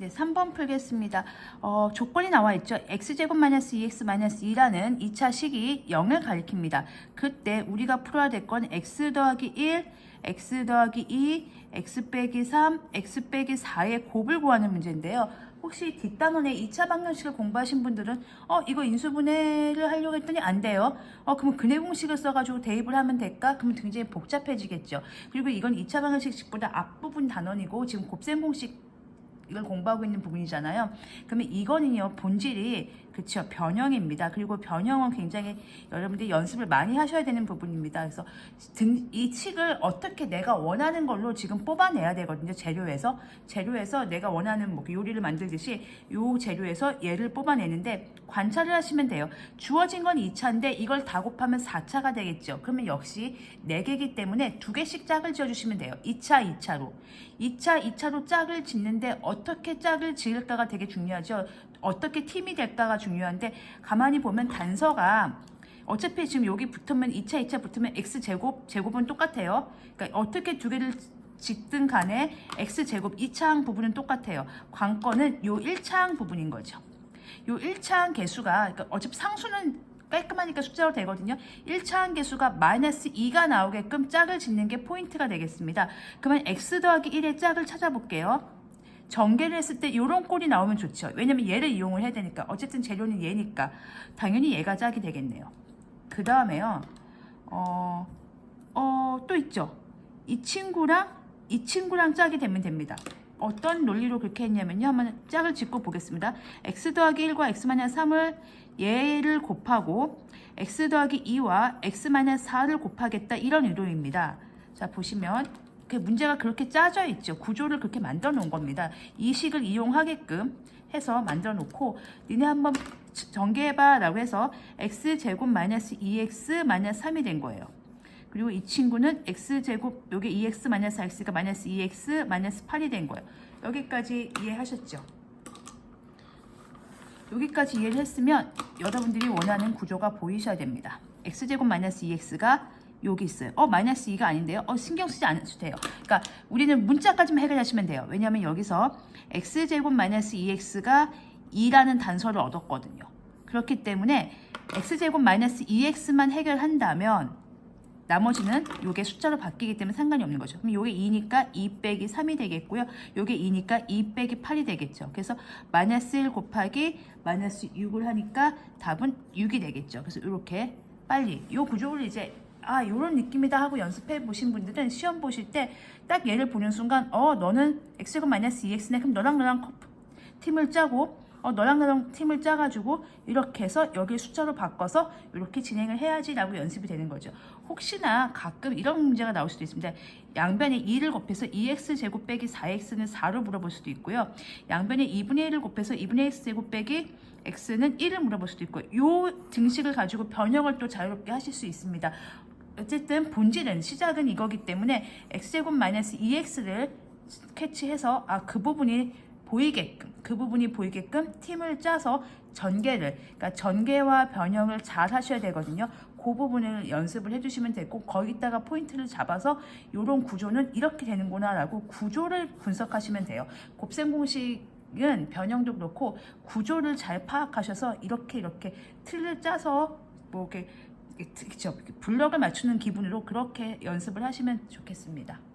네, 3번 풀겠습니다. 어, 조건이 나와 있죠. x제곱 마이너스 2x 마이너스 2라는 2차 식이 0을 가리킵니다. 그때 우리가 풀어야 될 건 x 더하기 1, x 더하기 2, x 빼기 3, x 빼기 4의 곱을 구하는 문제인데요. 혹시 뒷단원의 2차 방정식을 공부하신 분들은 어 이거 인수분해를 하려고 했더니 안 돼요. 어 그러면 근해 공식을 써가지고 대입을 하면 될까? 그러면 굉장히 복잡해지겠죠. 그리고 이건 2차 방정식보다 앞부분 단원이고 지금 곱셈 공식 이걸 공부하고 있는 부분이잖아요. 그러면 이거는요 본질이 그쵸 변형입니다. 그리고 변형은 굉장히 여러분들이 연습을 많이 하셔야 되는 부분입니다. 그래서 등, 이 칙을 어떻게 내가 원하는 걸로 지금 뽑아내야 되거든요. 재료에서 재료에서 내가 원하는 뭐 요리를 만들듯이 요 재료에서 얘를 뽑아내는데 관찰을 하시면 돼요. 주어진 건 2차인데 이걸 다 곱하면 4차가 되겠죠. 그러면 역시 4개이기 때문에 두 개씩 짝을 지어주시면 돼요. 2차, 2차로. 2차, 2차로 짝을 짓는데 어 떻게 짝을 지을까가 되게 중요하죠. 어떻게 팀이 될까가 중요한데 가만히 보면 단서가 어차피 지금 여기 붙으면 2차, 2차 붙으면 x제곱, 제곱은 똑같아요. 그러니까 어떻게 두 개를 짓든 간에 x제곱 2차항 부분은 똑같아요. 관건은 요 1차항 부분인 거죠. 요 1차항 개수가 그러니까 어차피 상수는 깔끔하니까 숫자로 되거든요. 1차항 개수가 마이너스 2가 나오게끔 짝을 짓는 게 포인트가 되겠습니다. 그러면 x 더하기 1의 짝을 찾아볼게요. 전개를 했을 때 이런 꼴이 나오면 좋죠. 왜냐면 얘를 이용을 해야 되니까. 어쨌든 재료는 얘니까. 당연히 얘가 짝이 되겠네요. 그 다음에요. 어, 어, 또 있죠. 이 친구랑 이 친구랑 짝이 되면 됩니다. 어떤 논리로 그렇게 했냐면요. 한번 짝을 짓고 보겠습니다. x 더하기 1과 x 마이너스 3을 얘를 곱하고 x 더하기 2와 x 마이너스 4를 곱하겠다 이런 의도입니다. 자 보시면 그 문제가 그렇게 짜져 있죠. 구조를 그렇게 만들어 놓은 겁니다. 이 식을 이용하게끔 해서 만들어 놓고 니네 한번 전개해봐 라고 해서 x제곱 마이너스 2x 마이너스 3이 된 거예요. 그리고 이 친구는 x제곱 요게 2x 마이너스 x가 마이너스 2x 마이너스 8이 된 거예요. 여기까지 이해하셨죠? 여기까지 이해를 했으면 여러분들이 원하는 구조가 보이셔야 됩니다. x제곱 마이너스 2x가 여기 있어요. 어 마이너스 2가 아닌데요. 어 신경 쓰지 않으셔도 돼요. 그러니까 우리는 문자까지만 해결하시면 돼요. 왜냐하면 여기서 x제곱 마이너스 2x가 2라는 단서를 얻었거든요. 그렇기 때문에 x제곱 마이너스 2x만 해결한다면 나머지는 요게 숫자로 바뀌기 때문에 상관이 없는 거죠. 그럼 요게 2니까 2 빼기 3이 되겠고요. 요게 2니까 2 빼기 8이 되겠죠. 그래서 마이너스 1 곱하기 마이너스 6을 하니까 답은 6이 되겠죠. 그래서 이렇게 빨리 요 구조를 이제 아 요런 느낌이다 하고 연습해 보신 분들은 시험 보실 때 딱 얘를 보는 순간 어 너는 x제곱 마이너스 2x네 그럼 너랑 너랑 팀을 짜고 어, 너랑 나랑 팀을 짜가지고 이렇게 해서 여기 숫자로 바꿔서 이렇게 진행을 해야지 라고 연습이 되는 거죠. 혹시나 가끔 이런 문제가 나올 수도 있습니다. 양변에 2를 곱해서 2x 제곱 빼기 4x는 4로 물어볼 수도 있고요. 양변에 2분의 1을 곱해서 2분의 x 제곱 빼기 x는 1을 물어볼 수도 있고요. 요 등식을 가지고 변형을 또 자유롭게 하실 수 있습니다. 어쨌든 본질은 시작은 이거기 때문에 x제곱 마이너스 2x를 캐치해서 아 그 부분이 보이게끔 그 부분이 보이게끔 팀을 짜서 전개를 그러니까 전개와 변형을 잘 하셔야 되거든요. 그 부분을 연습을 해주시면 되고 거기다가 포인트를 잡아서 이런 구조는 이렇게 되는구나라고 구조를 분석하시면 돼요. 곱셈 공식은 변형도 그렇고 구조를 잘 파악하셔서 이렇게 이렇게 틀을 짜서 뭐 이렇게 그쵸 블럭을 맞추는 기분으로 그렇게 연습을 하시면 좋겠습니다.